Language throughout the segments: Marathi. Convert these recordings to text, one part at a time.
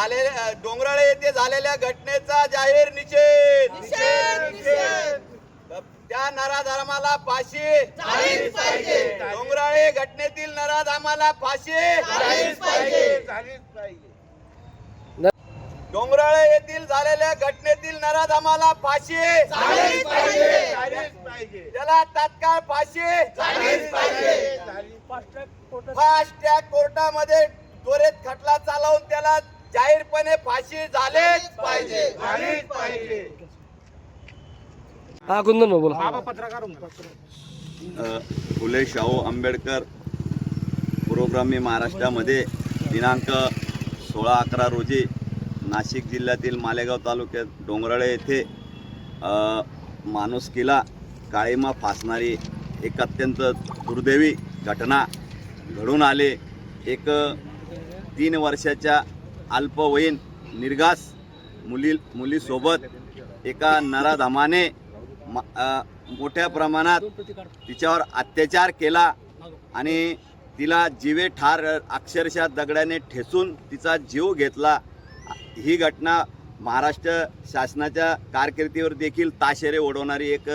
झालेल्या डोंगराळे येथे झालेल्या घटनेचा जाहीर निषेध. त्या नराधर्माला फाशी. डोंगराळे घटनेतील नराधमाला फाशी. डोंगराळे येथील झालेल्या घटनेतील नराधमाला फाशी. त्याला तात्काळ फाशी. फास्ट ट्रॅक कोर्टामध्ये त्वरित खटला चालवून त्याला जाहीरपणे फाशी झालेच पाहिजे. हा कुंदन भाऊ बोला. अ, फुले शाहू आंबेडकर पुरोगामी महाराष्ट्रामध्ये दिनांक सोळा अकरा रोजी नाशिक जिल्ह्यातील मालेगाव तालुक्यात डोंगराळे येथे माणुसकीला काळीमा फासणारी एक अत्यंत दुर्दैवी घटना घडून आले. एक तीन वर्षाच्या अल्पवयीन निर्घास मुली मुलीसोबत एका नराधमाने मोठ्या प्रमाणात तिच्यावर अत्याचार केला आणि तिला जीवे ठार अक्षरशः दगडाने ठेचून तिचा जीव घेतला. ही घटना महाराष्ट्र शासनाच्या कारकिर्दीवर देखील ताशेरे ओढवणारी एक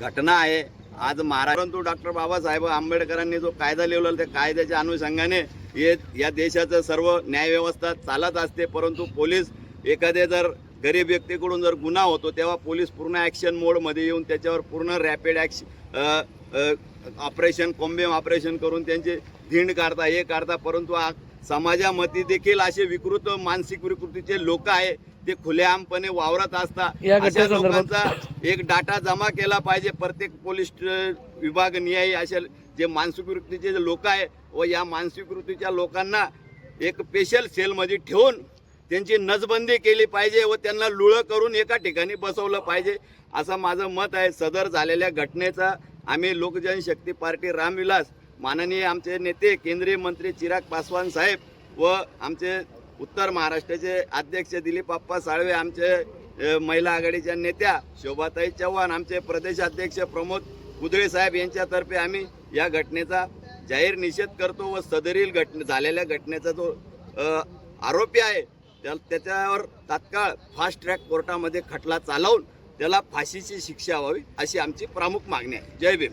घटना आहे. आज महाराष्ट्र परंतु डॉक्टर बाबासाहेब आंबेडकरांनी जो कायदा लिहिला त्या कायद्याच्या अनुषंगाने हे या देशाचं सर्व न्यायव्यवस्था चालत असते परंतु पोलीस एखादे जर गरीब व्यक्तीकडून जर गुन्हा होतो तेव्हा पोलीस पूर्ण ॲक्शन मोडमध्ये येऊन त्याच्यावर पूर्ण rapid action operation combing operation करून त्यांचे धिंड काढता हे काढता परंतु आ- समाजामध्ये देखील असे विकृत मानसिक विकृतीचे लोक आहे ते खुलेआमपणे वावरत असतात या अशा लोकांचा एक डाटा जमा केला पाहिजे. प्रत्येक पोलीस विभाग न्यायी असे जे मानसिक वृत्तीचे जे लोक आहे व या मानसिक वृत्तीच्या लोकांना एक स्पेशल सेलमध्ये ठेवून त्यांची नजबंदी केली पाहिजे व त्यांना लुळं करून एका ठिकाणी बसवलं पाहिजे. असं माझं मत आहे. सदर झालेल्या घटनेचा आम्ही लोकजनशक्ती पार्टी रामविलास माननीय आमचे नेते केंद्रीय मंत्री चिराग पासवान साहेब व आमचे उत्तर महाराष्ट्राचे अध्यक्ष दिलीपाप्पा साळवे आमचे महिला आघाडीच्या नेत्या शोभाताई चव्हाण आमचे प्रदेशाध्यक्ष प्रमोद कुदळे साहेब यांच्यातर्फे आम्ही या घटनेचा जाहीर निषेध करतो व सदरील घटने झालेल्या घटनेचा जो आरोपी आहे त्या त्याच्यावर तात्काळ फास्ट ट्रॅक कोर्टामध्ये खटला चालवून त्याला फाशीची शिक्षा व्हावी अशी आमची प्रमुख मागणी आहे. जय भीम.